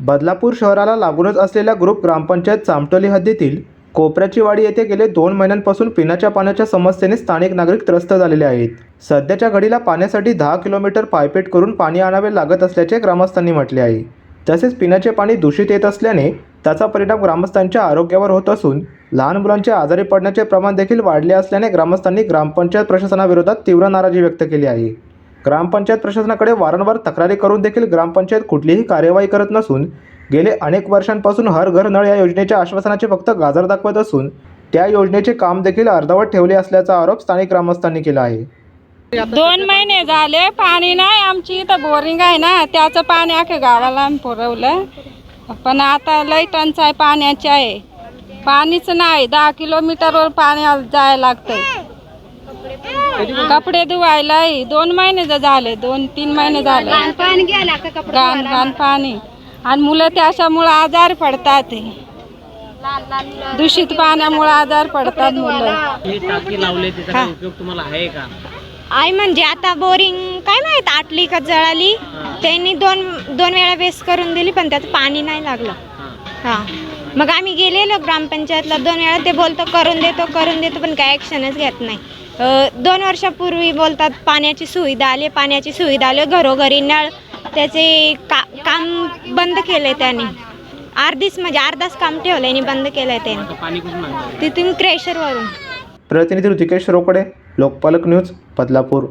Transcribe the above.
बदलापूर शहराला लागूनच असलेल्या ग्रुप ग्रामपंचायत चामटोली हद्दीतील कोपऱ्याची वाडी येथे गेले दोन महिन्यांपासून पिण्याच्या पाण्याच्या समस्येने स्थानिक नागरिक त्रस्त झालेले आहेत. सध्याच्या घडीला पाण्यासाठी दहा किलोमीटर पायपेट करून पाणी आणावे लागत असल्याचे ग्रामस्थांनी म्हटले आहे. तसेच पिण्याचे पाणी दूषित येत असल्याने त्याचा परिणाम ग्रामस्थांच्या आरोग्यावर होत असून लहान मुलांचे आजारी पडण्याचे प्रमाण देखील वाढले असल्याने ग्रामस्थांनी ग्रामपंचायत प्रशासनाविरोधात तीव्र नाराजी व्यक्त केली आहे. ग्रामपंचायत प्रशासनाकडे वारंवार तक्रारी करून देखील ग्रामपंचायत कुठलीही कार्यवाही करत नसून गेले अनेक वर्षांपासून हर घर नळ या योजनेच्या आश्वासनाचे फक्त गाजर दाखवत असून त्या योजनेचे काम देखील अर्धवट ठेवले असल्याचा आरोप स्थानिक ग्रामस्थांनी केला आहे. दोन महिने झाले पाणी नाही आमची इथं बोरिंग आहे ना त्याचं पाणी अख्या गावाला पुरवलं. पण आता लई टंचाई पाण्याची आहे. पाणीच नाही दहा किलोमीटरवर पाणी जायला लागतंय. कपडे धुवायलाही दोन महिने झाले दोन तीन महिने झाले. पाणी घ्यायला का कपडे घाण घाण पाणी आणि मुलं त्याच्यामुळं आजार पडतात. दूषित पाण्यामुळे आजार पडतात मुलं. हे टाकी लावले त्याचा काही उपयोग तुम्हाला आहे का? आई म्हणजे आता बोरिंग काय माहीत आटली का जळाली? त्यांनी दोन दोन वेळा वेस्ट करून दिली पण त्यात पाणी नाही लागलं. हा. मग आम्ही गेलेलो ग्रामपंचायतला दोन वेळा ते बोलतो करून देतो करून देतो पण काय ॲक्शनच घेत नाही. दोन वर्षापूर्वी बोलतात पाण्याची सुविधा आली पाण्याची सुविधा आली घरोघरी नळ त्याचे का काम बंद केले त्यांनी. अर्धीच म्हणजे अर्धाच काम ठेवलं आणि बंद त्यांनी. पाणी कुठून आणतात तिथून क्रेशरवरून प्रतिनिधी ऋतिकेश रोकडे लोकपालक न्यूज बदलापूर.